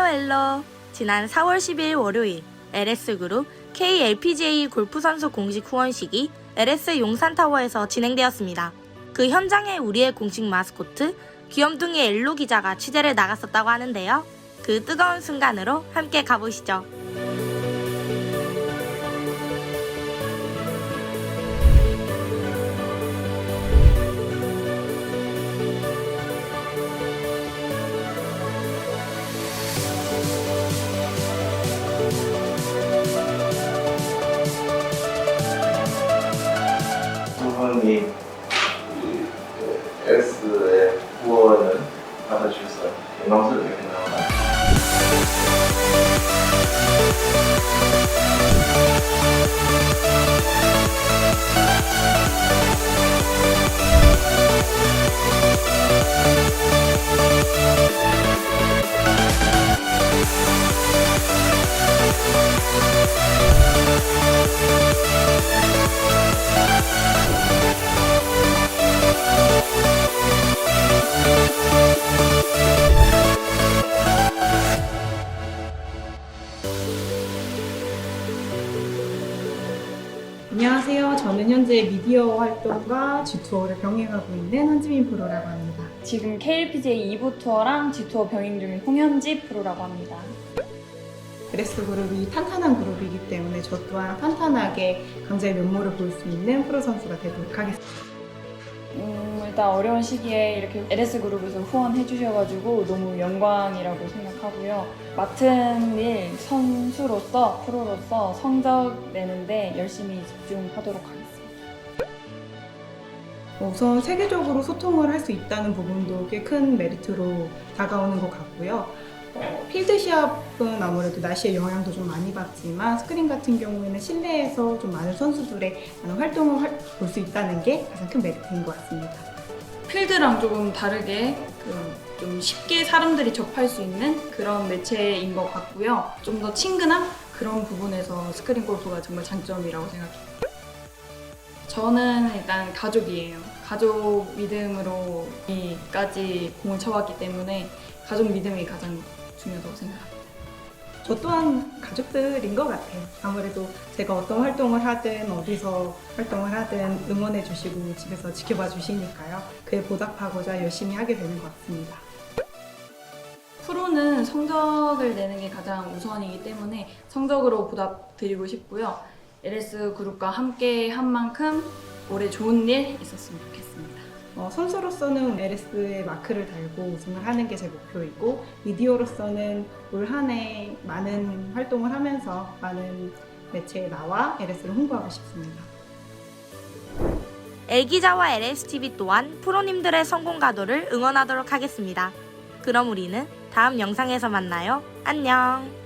헬로 지난 4월 12일 월요일 LS그룹 KLPGA 골프 선수 공식 후원식이 LS 용산타워에서 진행되었습니다. 그 현장에 우리의 공식 마스코트 귀염둥이 엘로 기자가 취재를 나갔었다고 하는데요. 그 뜨거운 순간으로 함께 가보시죠. 두 분이 S의 후원을 받아주셔서 영광스럽게 생각합니다. 안녕하세요. 저는 현재 미디어 활동과 G투어를 병행하고 있는 한지민 프로라고 합니다. 지금 KLPGA 2부 투어랑 G투어 병행 중인 홍현지 프로라고 합니다. LS 그룹이 탄탄한 그룹이기 때문에 저 또한 탄탄하게 강자의 면모를 볼 수 있는 프로 선수가 되도록 하겠습니다. 음, 일단 어려운 시기에 이렇게 LS그룹에서 후원해 주셔가지고 너무 영광이라고 생각하고요. 맡은 일 선수로서 프로로서 성적 내는데 열심히 집중하도록 하겠습니다. 우선 세계적으로 소통을 할 수 있다는 부분도 꽤 큰 메리트로 다가오는 것 같고요. 어, 필드 시합은 아무래도 날씨의 영향도 좀 많이 받지만 스크린 같은 경우에는 실내에서 좀 많은 선수들의 활동을 볼 수 있다는 게 가장 큰 메리트인 것 같습니다. 필드랑 조금 다르게 그 좀 쉽게 사람들이 접할 수 있는 그런 매체인 것 같고요. 좀 더 친근한 그런 부분에서 스크린 골프가 정말 장점이라고 생각해요. 저는 일단 가족이에요. 가족 믿음으로까지 공을 쳐왔기 때문에 가족 믿음이 가장 중요하다고 생각합니다. 저 또한 가족들인 것 같아요. 아무래도 제가 어떤 활동을 하든 어디서 활동을 하든 응원해 주시고 집에서 지켜봐 주시니까요. 그에 보답하고자 열심히 하게 되는 것 같습니다. 프로는 성적을 내는 게 가장 우선이기 때문에 성적으로 보답드리고 싶고요. LS 그룹과 함께 한 만큼 올해 좋은 일 있었으면 좋겠습니다. 어, 선수로서는 LS의 마크를 달고 우승을 하는 게 제 목표이고 미디어로서는 올 한 해 많은 활동을 하면서 많은 매체에 나와 LS를 홍보하고 싶습니다. 엘기자와 LSTV 또한 프로님들의 성공 가도를 응원하도록 하겠습니다. 그럼 우리는 다음 영상에서 만나요. 안녕!